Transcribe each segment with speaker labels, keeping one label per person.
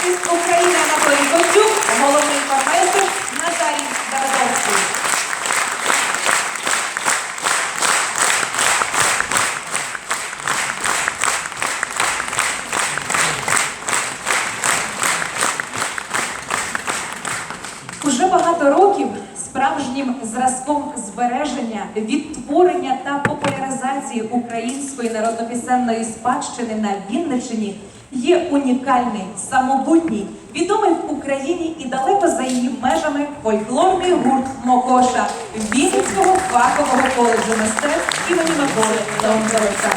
Speaker 1: артист України Анатолій Костюк, головний професор Наталій Дазовський. Уже багато років справжнім зразком збереження, відтворення та популяризації української народнопісенної спадщини на Вінничині є унікальний, самобутній, відомий в Україні і далеко за її межами фольклорний гурт Мокоша Вінницького фахового коледжу мистецтв імені Миколи Леонтовича.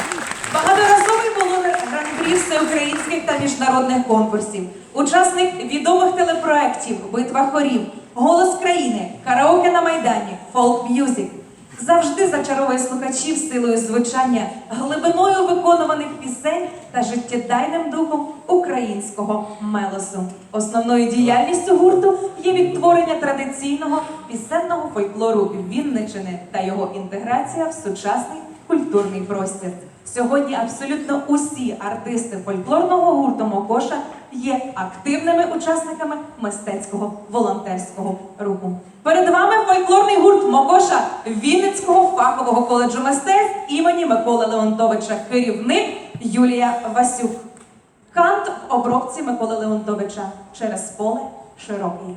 Speaker 1: Багаторазовий володар гран-прі всеукраїнських та міжнародних конкурсів, учасник відомих телепроєктів Битва хорів, Голос країни, Караоке на Майдані, Фолк М'юзик. Завжди зачаровує слухачів силою звучання, глибиною виконуваних пісень та життєдайним духом українського мелосу. Основною діяльністю гурту є відтворення традиційного пісенного фольклору Вінничини та його інтеграція в сучасний культурний простір. Сьогодні абсолютно усі артисти фольклорного гурту Мокоша є активними учасниками мистецького волонтерського руху. Перед вами фольклорний гурт Мокоша Вінницького фахового коледжу мистецтв імені Миколи Леонтовича, керівник Юлія Васюк. Кант в обробці Миколи Леонтовича через поле широкий.